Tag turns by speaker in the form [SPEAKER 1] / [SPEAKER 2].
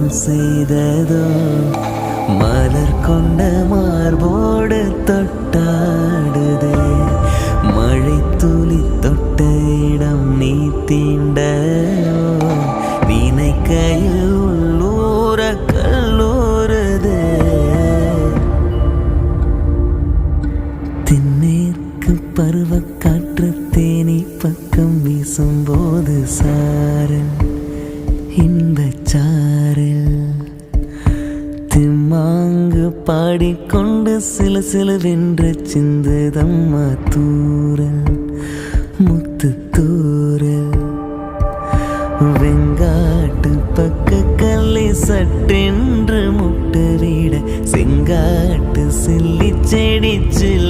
[SPEAKER 1] நான் செய்ததோ? மலர் கொண்ட மார்போடு தொட்டாடுதே. மழை துளி தொட்ட இடம் நீ தீண்டோ நினைக்கையில் உள்ளூர கல்லூருதே பருவ காற்று தேனி பக்கம் வீசும்போது சாரன் இன்பச்சாரல் திம்மாங்கு பாடிக்கொண்டு சில சில வென்று சிந்துதம்மா தூரல் முத்து தூரல். வெங்காட்டு பக்க கல்லை சட்டென்று முட்டுவிட செங்காட்டு சில்லி செடி சில்ல